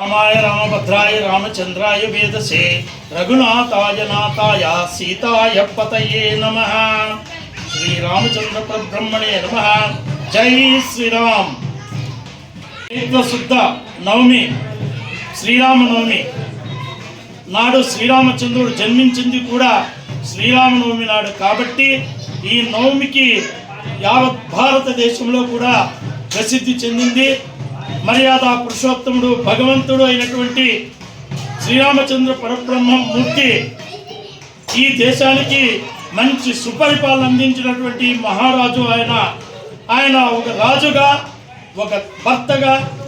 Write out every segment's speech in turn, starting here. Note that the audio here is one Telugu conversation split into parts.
రామాయ రామభద్రాయ రామచంద్రాయ వేదసే. రఘునాథాయ నాథాయ సీతాయ పతయే నమ. శ్రీరామచంద్ర పరబ్రహ్మణే నమ. జై శ్రీరామ్. శుద్ధ నవమి శ్రీరామనవమి. నాడు శ్రీరామచంద్రుడు జన్మించింది కూడా శ్రీరామనవమి నాడు కాబట్టి ఈ నవమికి యావత్ భారతదేశంలో కూడా ప్రసిద్ధి చెందింది. మర్యాద పురుషోత్తముడు భగవంతుడు అయినటువంటి శ్రీరామచంద్ర పరబ్రహ్మ మూర్తి ఈ దేశానికి మంచి సుపరిపాలన అందించినటువంటి మహారాజు ఆయన. ఆయన ఒక రాజుగా ఒక భర్తగా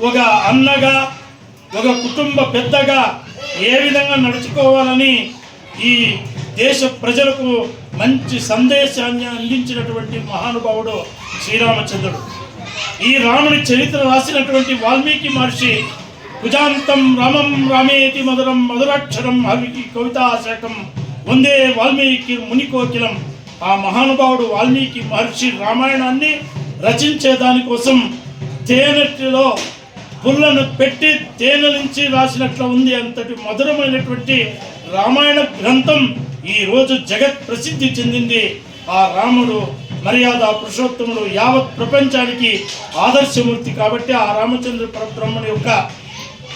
ఒక అన్నగా ఒక కుటుంబ పెద్దగా ఏ విధంగా నడుచుకోవాలని ఈ దేశ ప్రజలకు మంచి సందేశాన్ని అందించినటువంటి మహానుభావుడు శ్రీరామచంద్రుడు. ఈ రాముని చరిత్ర రాసినటువంటి వాల్మీకి మహర్షి కుజాంతం రామం రామేతి మధురం మధురాక్షరం హవికి కవితాశకం వందే వాల్మీకి మునికోకిలం ఆ మహానుభావుడు వాల్మీకి మహర్షి రామాయణాన్ని రచించే దానికోసం తేనెట్లో పుల్లను పెట్టి తేనె నుంచి రాసినట్లు ఉంది అంతటి మధురమైనటువంటి రామాయణ గ్రంథం ఈ రోజు జగత్ ప్రసిద్ధి చెందింది. ఆ రాముడు మర్యాద పురుషోత్తముడు యావత్ ప్రపంచానికి ఆదర్శమూర్తి కాబట్టి ఆ రామచంద్ర పరబ్రహ్మణి యొక్క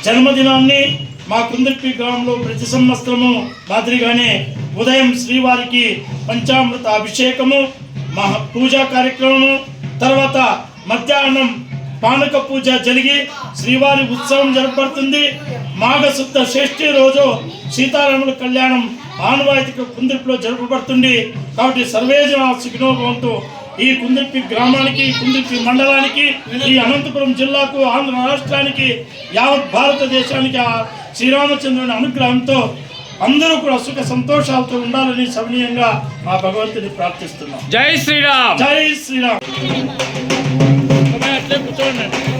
జన్మదినాన్ని మా కుందర్పి గ్రామంలో ప్రతి సంవత్సరము మాదిరిగానే ఉదయం శ్రీవారికి పంచామృత అభిషేకము మహా పూజా కార్యక్రమము తర్వాత మధ్యాహ్నం పానక పూజ జరిగి శ్రీవారి ఉత్సవం జరపబడుతుంది. మాఘశుద్ధ షష్ఠి రోజు సీతారాముల కళ్యాణం ఆనవాయితీగా కుందిరిపిలో జరపబడుతుంది. కాబట్టి సర్వేజన సుఖినోభవంతో ఈ కుందిర్పి గ్రామానికి కుందిర్పి మండలానికి ఈ అనంతపురం జిల్లాకు ఆంధ్ర రాష్ట్రానికి యావత్ భారతదేశానికి ఆ శ్రీరామచంద్రుని అనుగ్రహంతో అందరూ కూడా సుఖ సంతోషాలతో ఉండాలని సవినీయంగా ఆ భగవంతుని ప్రార్థిస్తున్నాం. జై శ్రీరామ్. జై శ్రీరామ్. కూర్చోండి.